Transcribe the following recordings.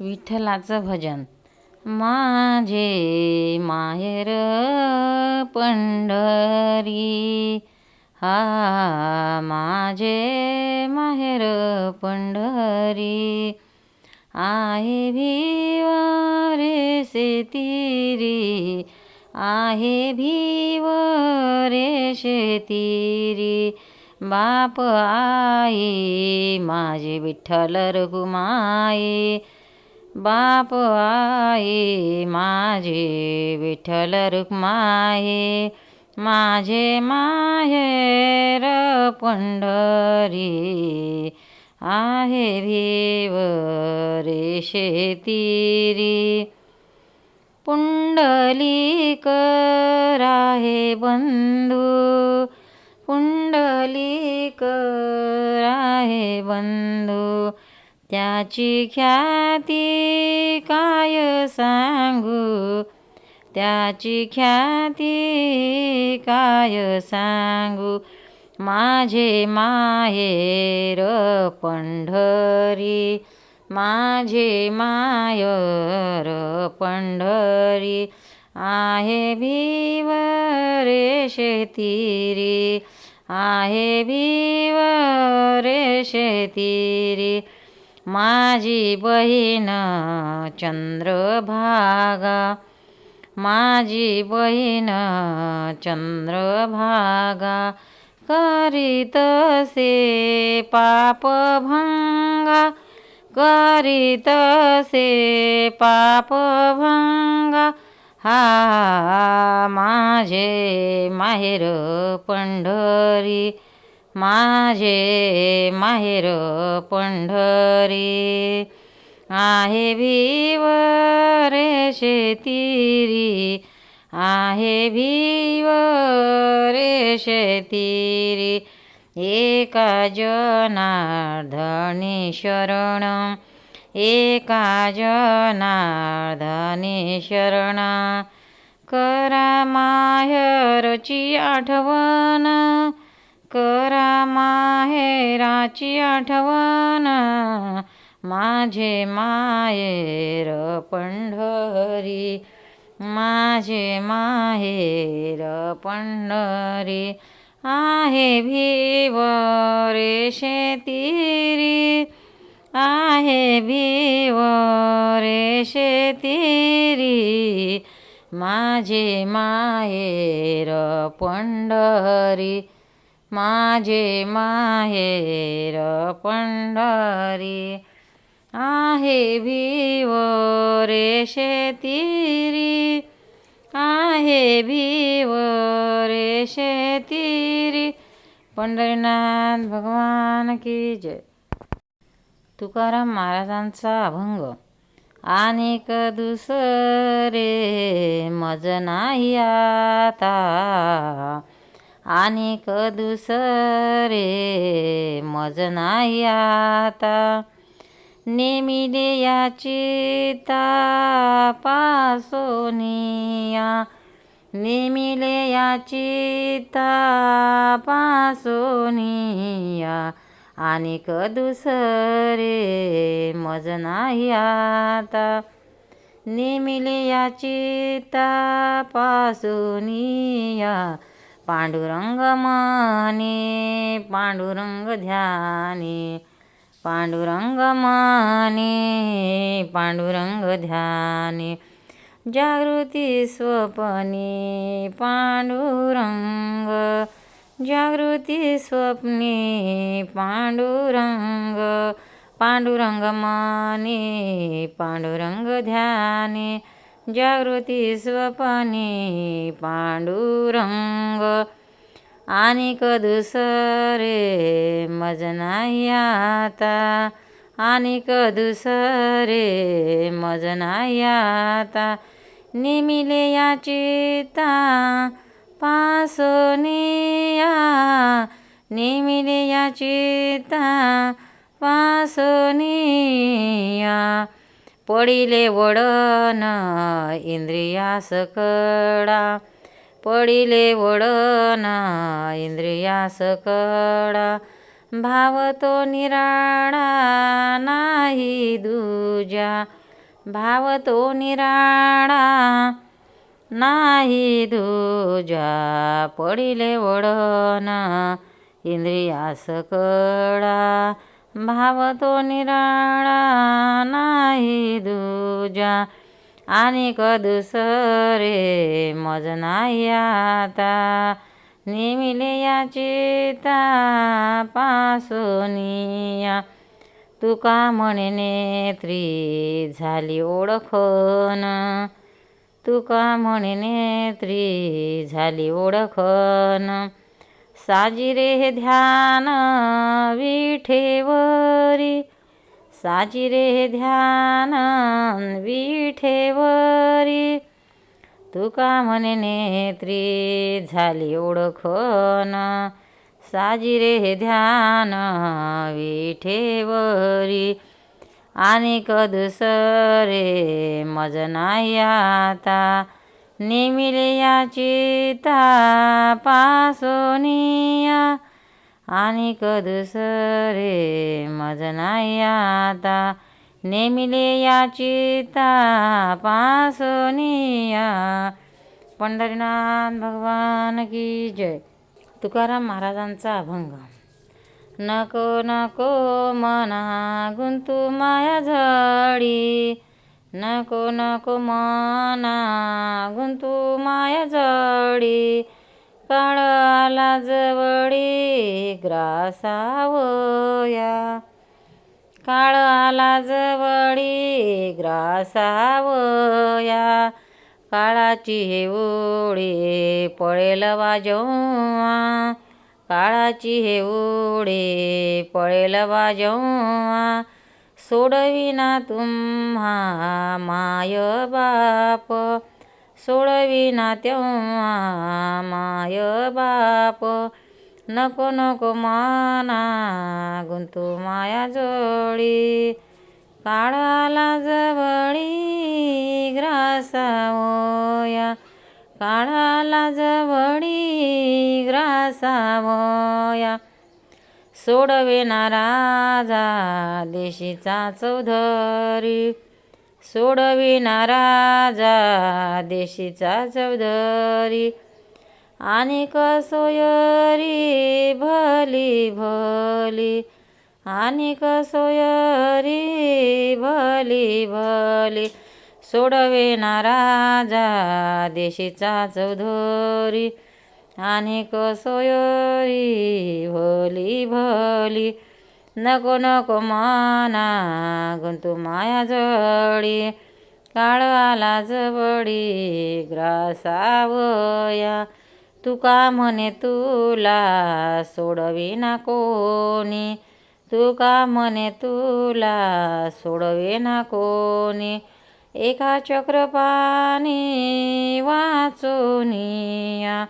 विठ्ठलाचं भजन. माझे माहेर पंढरी हा माझे माहेर पंढरी. आहे भिवरे शेतीरी आहे भिवरे शेतीरी. बाप आई माझे विठ्ठल रघुमाई बाप आई माझे विठ्ठल रुक्माये माझे माहेर पंढरी आहे भिवरे शेतीरी. पुंडलिक राहे बंधू पुंडलिक राहे बंधू त्याची ख्याती काय सांगू? त्याची ख्याती काय सांगू? माझे माहेर पंढरी माझे मायर पंढरी आहे भीवरे शेतीरी आहे भीवरे शेतीरी. माझी बहीण चंद्रभागा माझी बहीण चंद्रभागा करीतसे पापभंगा करीतसे पापभंगा हा माझे माहेर पंढरी माझे माहेर पंढरी आहे भिवरे शेतीरी आहे भिवरे शेतीरी एका जनार्दनी शरण एका जनार्दनी शरण करा माहेरची आठवण करा माहेराची आठवण माझे माहेर पंढरी माझे माहेर पंढरी आहे भीवरे शेतीरी आहे भीवरे शेतीरी माझे माहेर पंढरी. माझे माहेर पंढरी आहे भीव रे शेतीरी आहे भीव रे शेतीरी. पंढरीनाथ भगवान की जय. तुकाराम महाराजांचा अभंग. अनेक दुसरे मज नाही आता. अनेक दुसरे मज नाही आता. नेमिले याची पासोनिया नेमिले याची पासोनिया अनेक दुसरे मज नाही आता. नेमिले याची पासोनिया पांडुरंग माने पांडुरंग ध्याने पांडुरंग माने पांडुरंग ध्याने जागृती स्वप्ने पांडुरंग जागृती स्वप्ने पांडुरंग पांडुरंग माने पांडुरंग ध्याने जागृती स्वपने पांडुरंग. आणि दुसरे मज नाही आता. आणि दुसरे मज नाही आता. निमिले या चिता पासोनिया निमिले या चिता पासोनिया पडिले वडन इंद्रियास कडा पडिले वडन इंद्रियास कडा भाव तो निराळा नाही दुजा. भाव तो निराळा नाही दुजा. पडिले वडन इंद्रियास कडा भाव तो निराळा नाही दुजा. आणि कदुसरे मज नाही आता. निमिले या चिता पासोनिया तुका म्हणे नेत्री झाली ओळखन. तुका म्हणे नेत्री झाली ओळखन. साजिरे हे ध्यान विठेवरी. साजिरे हे ध्यान विठेवरी. तुका म्हणे नेत्री झाली ओळखन. साजिरे हे ध्यान विठेवरी. आणि कदुसरे मज नाही आता. निमिलिया चिता पासोनिया आणि दुसरे मज नाही आता नेमिलिया चिता पासोनिया पंढरीनाथ भगवान की जय. तुकाराम महाराजांचा अभंग. नको नको मना गुंतू माया झडी. नको नको मना गुंतू माया जडी. काळ आला जवळी ग्रासावया. काळ आला जवळी ग्रासावया. काळाची हे ओळी पळेल वाजवा काळाची हे ओळी पळेल वाजवा सोडविना तुम्हा माय बाप. सोडविना तेव्हा माय बाप. नको नको माना गुंतू माया जोडी. काळाला जवळी ग्रासावया. काळाला जवळी ग्रासावया. सोडवेना राजा देशीचा चौधरी. सोडविना नाराजा देशीचा चौधरी. आणि कसोयरी भली भली. आणि कसोयरी भली भली. सोडवेना राजा देशीचा चौधरी. आणि कसोयरी भली भली. नको नको माना गुंतू माया जळी काळ आला जवळी ग्रासावया तुका म्हणे तुला सोडविना कोणी. तुका म्हणे तुला सोडविना कोणी. एका चक्रपाणी वाचोनिया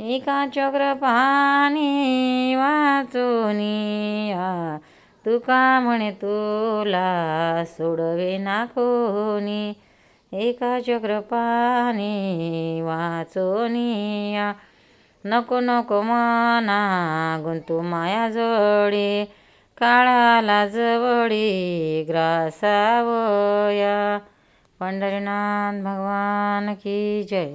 एका चक्रपाणी वाचोनिया तुका म्हणे तुला सोडविना कोणी. एका चक्रपाणी वाचोनिया नको नको मना गुंतू माया जोडी. काळाला जवळी ग्रासावया. पंढरीनाथ भगवान की जय.